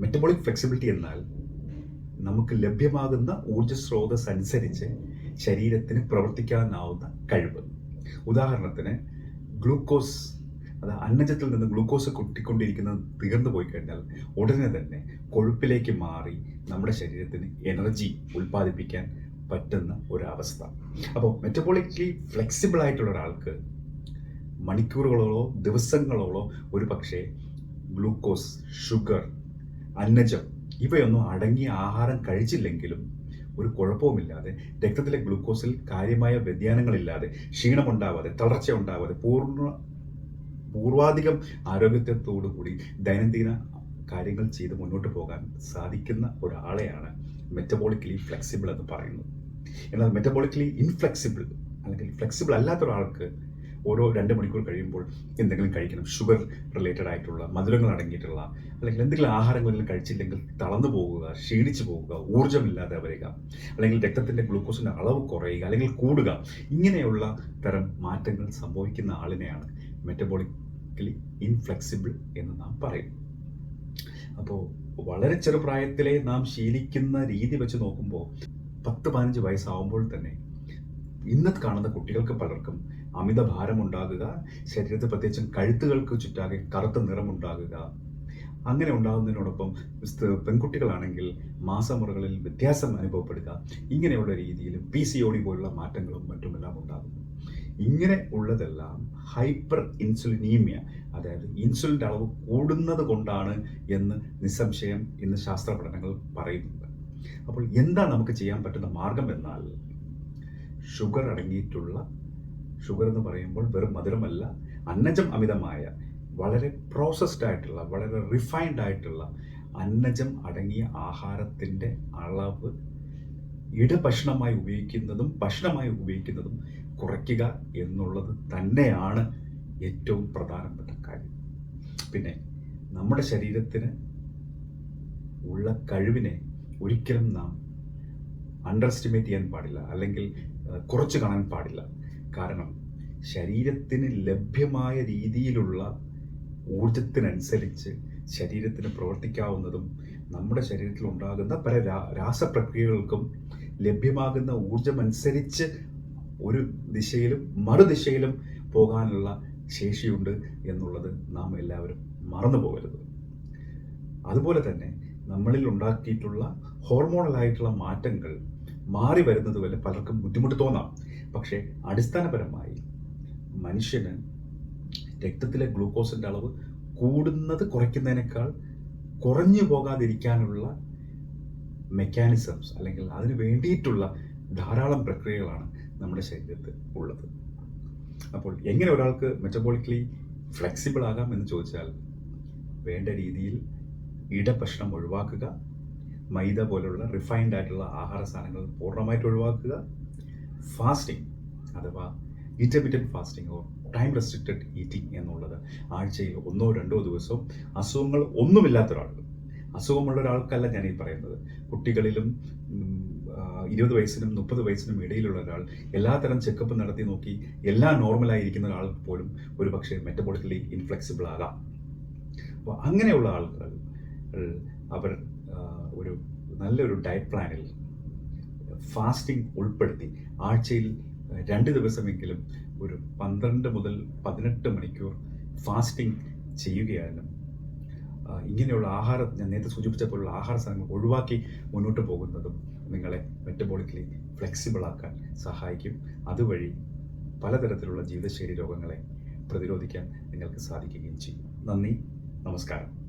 Metabolic flexibility എന്നാൽ നമുക്ക് ലഭ്യമാകുന്ന ഊർജ സ്രോതസ് അനുസരിച്ച് ശരീരത്തിന് പ്രവർത്തിക്കാനാവുന്ന കഴിവ്. ഉദാഹരണത്തിന് ഗ്ലൂക്കോസ് അത് അന്നജത്തിൽ നിന്ന് ഗ്ലൂക്കോസ് കൊട്ടിക്കൊണ്ടിരിക്കുന്നത് തീർന്നു പോയി കഴിഞ്ഞാൽ ഉടനെ തന്നെ കൊഴുപ്പിലേക്ക് മാറി നമ്മുടെ ശരീരത്തിന് എനർജി ഉൽപ്പാദിപ്പിക്കാൻ പറ്റുന്ന ഒരവസ്ഥ. അപ്പോൾ മെറ്റബോളിക്കലി ഫ്ലെക്സിബിൾ ആയിട്ടുള്ള ഒരാൾക്ക് മണിക്കൂറുകളോളോ ദിവസങ്ങളോളോ ഒരു പക്ഷേ ഗ്ലൂക്കോസ് ഷുഗർ അന്നജം. ഇവയൊന്നും അടങ്ങിയ ആഹാരം കഴിച്ചില്ലെങ്കിലും ഒരു കുഴപ്പവുമില്ലാതെ രക്തത്തിലെ ഗ്ലൂക്കോസിൽ കാര്യമായ വ്യതിയാനങ്ങളില്ലാതെ ക്ഷീണമുണ്ടാവാതെ തളർച്ച ഉണ്ടാവാതെ പൂർണ പൂർവാധികം ആരോഗ്യത്തോടുകൂടി ദൈനംദിന കാര്യങ്ങൾ ചെയ്ത് മുന്നോട്ട് പോകാൻ സാധിക്കുന്ന ഒരാളെയാണ് മെറ്റബോളിക്കലി ഫ്ലെക്സിബിൾ എന്ന് പറയുന്നത്. എന്നാൽ മെറ്റബോളിക്കലി ഇൻഫ്ലെക്സിബിൾ അല്ലെങ്കിൽ ഫ്ലെക്സിബിൾ അല്ലാത്ത ഒരാൾക്ക് ഓരോ രണ്ട് മണിക്കൂർ കഴിയുമ്പോൾ എന്തെങ്കിലും കഴിക്കണം. ഷുഗർ റിലേറ്റഡ് ആയിട്ടുള്ള മധുരങ്ങൾ അടങ്ങിയിട്ടുള്ള അല്ലെങ്കിൽ എന്തെങ്കിലും ആഹാരങ്ങളെങ്കിലും കഴിച്ചില്ലെങ്കിൽ തളർന്നു പോകുക ക്ഷീണിച്ചു പോകുക ഊർജമില്ലാതെ വരിക അല്ലെങ്കിൽ രക്തത്തിന്റെ ഗ്ലൂക്കോസിന്റെ അളവ് കുറയുക അല്ലെങ്കിൽ കൂടുക ഇങ്ങനെയുള്ള തരം മാറ്റങ്ങൾ സംഭവിക്കുന്ന ആളിനെയാണ് മെറ്റബോളിക്കലി ഇൻഫ്ലെക്സിബിൾ എന്ന് നാം പറയും. അപ്പോൾ വളരെ ചെറുപ്രായത്തിലെ നാം ശീലിക്കുന്ന രീതി വെച്ച് നോക്കുമ്പോൾ പത്ത് പതിനഞ്ച് വയസ്സാവുമ്പോൾ തന്നെ ഇന്നത്തെ കാണുന്ന കുട്ടികൾക്ക് പലർക്കും അമിത ഭാരമുണ്ടാകുക ശരീരത്തിൽ പ്രത്യേകിച്ചും കഴുത്തുകൾക്ക് ചുറ്റാകെ കറുത്ത നിറമുണ്ടാകുക അങ്ങനെ ഉണ്ടാകുന്നതിനോടൊപ്പം പെൺകുട്ടികളാണെങ്കിൽ മാസമുറകളിൽ വ്യത്യാസം അനുഭവപ്പെടുക ഇങ്ങനെയുള്ള രീതിയിൽ പി സി ഒ പോലുള്ള മാറ്റങ്ങളും മറ്റുമെല്ലാം ഉണ്ടാകുന്നു ഇങ്ങനെ ഉള്ളതെല്ലാം ഹൈപ്പർ ഇൻസുലിനീമിയ അതായത് ഇൻസുലിന്റെ അളവ് കൂടുന്നത് കൊണ്ടാണ് എന്ന് നിസ്സംശയം ഇന്ന് ശാസ്ത്ര പഠനങ്ങൾ പറയുന്നുണ്ട്. അപ്പോൾ എന്താ നമുക്ക് ചെയ്യാൻ പറ്റുന്ന മാർഗം എന്നാൽ ഷുഗർ അടങ്ങിയിട്ടുള്ള ഷുഗർ എന്ന് പറയുമ്പോൾ വെറും മധുരമല്ല അന്നജം അമിതമായ വളരെ പ്രോസസ്ഡ് ആയിട്ടുള്ള വളരെ റിഫൈൻഡ് ആയിട്ടുള്ള അന്നജം അടങ്ങിയ ആഹാരത്തിന്റെ അളവ് ഇടഭക്ഷണമായി ഉപയോഗിക്കുന്നതും ഭക്ഷണമായി ഉപയോഗിക്കുന്നതും കുറയ്ക്കുക എന്നുള്ളത് തന്നെയാണ് ഏറ്റവും പ്രധാനപ്പെട്ട കാര്യം. പിന്നെ നമ്മുടെ ശരീരത്തിന് ഉള്ള കഴിവിനെ ഒരിക്കലും നാം അണ്ടർ എസ്റ്റിമേറ്റ് ചെയ്യാൻ പാടില്ല. അല്ലെങ്കിൽ കുറച്ച് കാണാൻ പാടില്ല. കാരണം ശരീരത്തിന് ലഭ്യമായ രീതിയിലുള്ള ഊർജത്തിനനുസരിച്ച് ശരീരത്തിന് പ്രവർത്തിക്കാവുന്നതും നമ്മുടെ ശരീരത്തിൽ ഉണ്ടാകുന്ന പല രാസപ്രക്രിയകൾക്കും ലഭ്യമാകുന്ന ഊർജമനുസരിച്ച് ഒരു ദിശയിലും മറുദിശയിലും പോകാനുള്ള ശേഷിയുണ്ട് എന്നുള്ളത് നാം എല്ലാവരും മറന്നു പോകരുത്. അതുപോലെ തന്നെ നമ്മളിൽ ഉണ്ടാക്കിയിട്ടുള്ള ഹോർമോണലായിട്ടുള്ള മാറ്റങ്ങൾ മാറി വരുന്നത് വരെ പലർക്കും ബുദ്ധിമുട്ട് തോന്നാം. പക്ഷേ അടിസ്ഥാനപരമായി മനുഷ്യന് രക്തത്തിലെ ഗ്ലൂക്കോസിന്റെ അളവ് കൂടുന്നത് കുറയ്ക്കുന്നതിനേക്കാൾ കുറഞ്ഞു പോകാതിരിക്കാനുള്ള മെക്കാനിസംസ് അല്ലെങ്കിൽ അതിന് വേണ്ടിയിട്ടുള്ള ധാരാളം പ്രക്രിയകളാണ് നമ്മുടെ ശരീരത്തിൽ ഉള്ളത്. അപ്പോൾ എങ്ങനെ ഒരാൾക്ക് മെറ്റബോളിക്കലി ഫ്ലെക്സിബിൾ ആകാം എന്ന് ചോദിച്ചാൽ വേണ്ട രീതിയിൽ ഇടഭക്ഷണം ഒഴിവാക്കുക മൈദ പോലുള്ള റിഫൈൻഡ് ആയിട്ടുള്ള ആഹാര സാധനങ്ങൾ പൂർണമായിട്ട് ഒഴിവാക്കുക. ഫാസ്റ്റിംഗ് അഥവാ intermediate fasting or time restricted eating എന്നുള്ളത് ആഴ്ചയിൽ ഒന്നോ രണ്ടോ ദിവസവും അസുഖങ്ങൾ ഒന്നുമില്ലാത്ത ഒരാൾ അസുഖമുള്ള ഒരാൾക്കല്ല ഞാൻ ഈ പറയുന്നത്. കുട്ടികളിലും ഇരുപത് വയസ്സിനും മുപ്പത് വയസ്സിനും ഇടയിലുള്ള ഒരാൾ എല്ലാത്തരം ചെക്കപ്പ് നടത്തി നോക്കി എല്ലാം നോർമലായിരിക്കുന്ന ഒരാൾ പോലും ഒരു പക്ഷേ മെറ്റബോളിക്കലി ഇൻഫ്ലെക്സിബിൾ ആകാം. അപ്പോൾ അങ്ങനെയുള്ള ആളുകൾ അവർ നല്ലൊരു ഡയറ്റ് പ്ലാനിൽ ഫാസ്റ്റിംഗ് ഉൾപ്പെടുത്തി ആഴ്ചയിൽ രണ്ട് ദിവസമെങ്കിലും ഒരു പന്ത്രണ്ട് മുതൽ പതിനെട്ട് മണിക്കൂർ ഫാസ്റ്റിംഗ് ചെയ്യുകയായാലും ഇങ്ങനെയുള്ള ആഹാര ഞാൻ നേരത്തെ സൂചിപ്പിച്ച പോലുള്ള ആഹാര സാധനങ്ങൾ ഒഴിവാക്കി മുന്നോട്ട് പോകുന്നതും നിങ്ങളെ മെറ്റബോളിക്കലി ഫ്ലെക്സിബിൾ ആക്കാൻ സഹായിക്കും. അതുവഴി പലതരത്തിലുള്ള ജീവിതശൈലി രോഗങ്ങളെ പ്രതിരോധിക്കാൻ നിങ്ങൾക്ക് സാധിക്കുകയും ചെയ്യും. നന്ദി നമസ്കാരം.